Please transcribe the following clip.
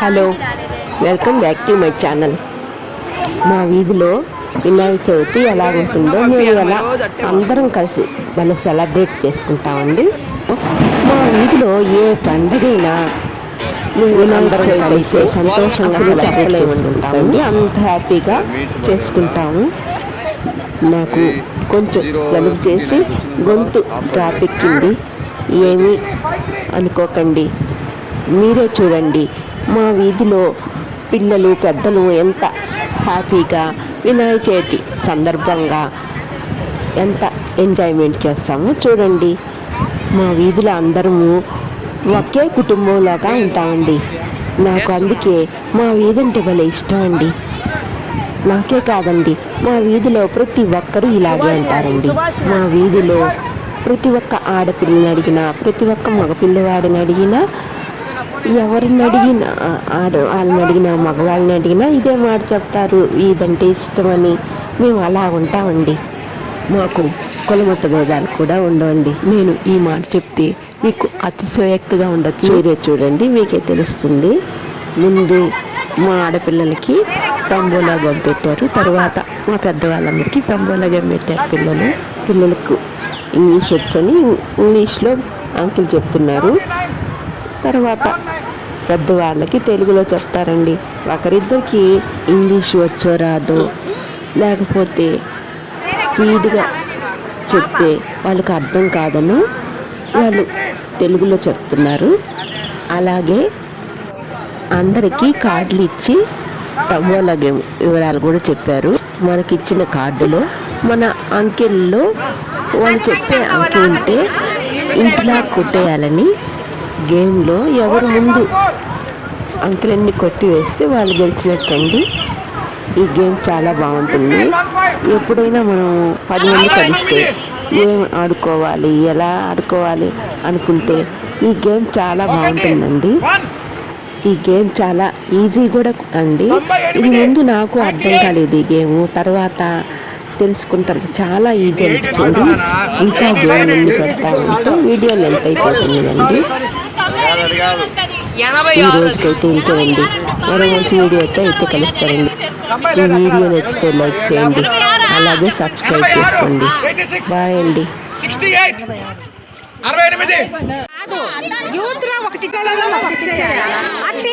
Hello. Welcome back to my channel మా వీధిలో వినాయక చవితి ఎలా ఉంటుందో మేము ఎలా అందరం కలిసి మళ్ళీ సెలబ్రేట్ చేసుకుంటామండి. మా వీధిలో ఏ పండగైనా మేము వినాయక చవితి అయితే సంతోషంగా సెలబ్రేట్ చేసుకుంటామండి. అంత హ్యాపీగా చేసుకుంటాము. నాకు కొంచెం జలుబు చేసి గొంతు ట్రాఫిక్కింది ఏమీ అనుకోకండి. మీరే చూడండి. మా వీధిలో పిల్లలు పెద్దలు ఎంత హ్యాపీగా వినాయక చవితి సందర్భంగా ఎంత ఎంజాయ్మెంట్ చేస్తామో చూడండి. మా వీధిలో అందరము ఒకే కుటుంబంలాగా ఉంటామండి. నాకు అందుకే మా వీధి అంటే భలే ఇష్టం అండి నాకే కాదండి మా వీధిలో ప్రతి ఒక్కరూ ఇలాగే అంటారండి మా వీధిలో ప్రతి ఒక్క ఆడపిల్లని అడిగినా ప్రతి ఒక్క మగపిల్లవాడిని అడిగినా ఎవరిని అడిగినా ఆడ వాళ్ళని అడిగినా మగవాళ్ళని అడిగినా ఇదే మాట చెప్తారు. ఇదంటే ఇష్టమని మేము అలా ఉంటామండి. మాకు కులమత భేదాలు కూడా ఉండవండి. నేను ఈ మాట చెప్తే మీకు అతిశయోక్తిగా ఉండొచ్చు. మీరే చూడండి మీకే తెలుస్తుంది. ముందు మా ఆడపిల్లలకి తంబోలా గమ్ పెట్టారు. తర్వాత మా పెద్దవాళ్ళందరికీ తంబోలా గమ్ పెట్టారు పిల్లలు. పిల్లలకు ఇంగ్లీష్ వచ్చని ఇంగ్లీష్లో అంకుల్ చెప్తున్నారు. తర్వాత పెద్దవాళ్ళకి తెలుగులో చెప్తారండి. ఒకరిద్దరికి ఇంగ్లీష్ వచ్చో రాదో లేకపోతే స్పీడ్గా చెప్తే వాళ్ళకి అర్థం కాదను వాళ్ళు తెలుగులో చెప్తున్నారు. అలాగే అందరికీ కార్డులు ఇచ్చి తమ్మోలా వివరాలు కూడా చెప్పారు. మనకిచ్చిన కార్డులో మన అంకెల్లో వాళ్ళు చెప్పే అంకె ఉంటే ఇంటిలా కొట్టేయాలని గేమ్లో ఎవరు ముందు అంకులన్నీ కొట్టి వేస్తే వాళ్ళు గెలిచినట్టండి. ఈ గేమ్ చాలా బాగుంటుంది. ఎప్పుడైనా మనం పది మంది కలిస్తే ఏం ఆడుకోవాలి ఎలా ఆడుకోవాలి అనుకుంటే ఈ గేమ్ చాలా బాగుంటుందండి. ఈ గేమ్ చాలా ఈజీ కూడా అండి. ఇది ముందు నాకు అర్థం కాలేదు ఈ గేమ్. తర్వాత తెలుసుకున్న తర్వాత చాలా ఈజీ అనిపించింది. ఇంకా గేమ్ అన్ని పెడతా ఉంటే వీడియో లెంత్ అయిపోతుందండి. ఈ రోజుకైతే ఇంతేనండి మరో మంచి వీడియోతో అయితే కలుస్తారండి. ఈ వీడియో నచ్చితే లైక్ చేయండి. అలాగే సబ్స్క్రైబ్ చేసుకోండి. బాయ్ అండి. యూత్లో ఒకటి అంటే